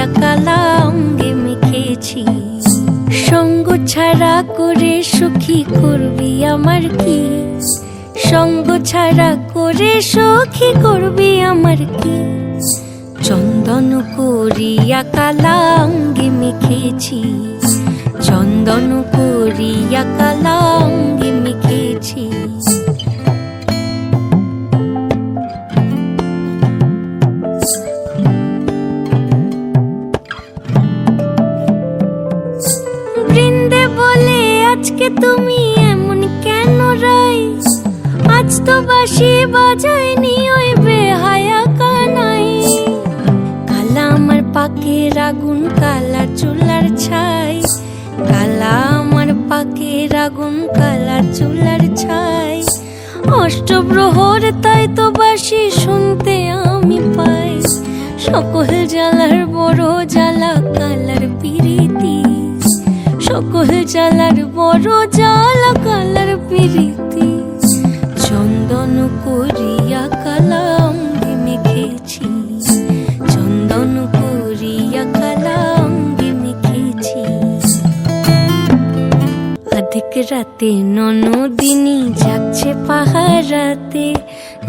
করিয়া কালা অঙ্গে মেখেছি। সঙ্গ ছাড়া করে সুখী করবি আমার কি? সঙ্গ ছাড়া করে সখী করবি আমার কি? চন্দন করিয়া কালা অঙ্গে মেখেছি। চন্দন করিয়া কালা আজকে তুমি এমন কেন রাই আজ তো বাসি বাজায়নি ওই বেহায়া কানাই কালা আমার পাকের আগুন, কালা চুলার ছাই। কালা আমার পাকের আগুন, কালা চুলার ছাই। অষ্টপ্রহর, তাই তো বাসি শুনতে আমি পাই। সকল জ্বালার বড় জ্বালা জ্বালার বড় জ্বালা, কালার পিরিতি। চন্দন করিয়া কালা অঙ্গে মেখেছি চন্দন করিয়া কালা অঙ্গে মেখেছি অধিক রাতে ননদিনী যাচ্ছে পাহারাতে।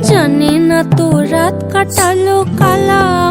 জানে না তো রাত কাটালো কালা আমার সাথে অধিক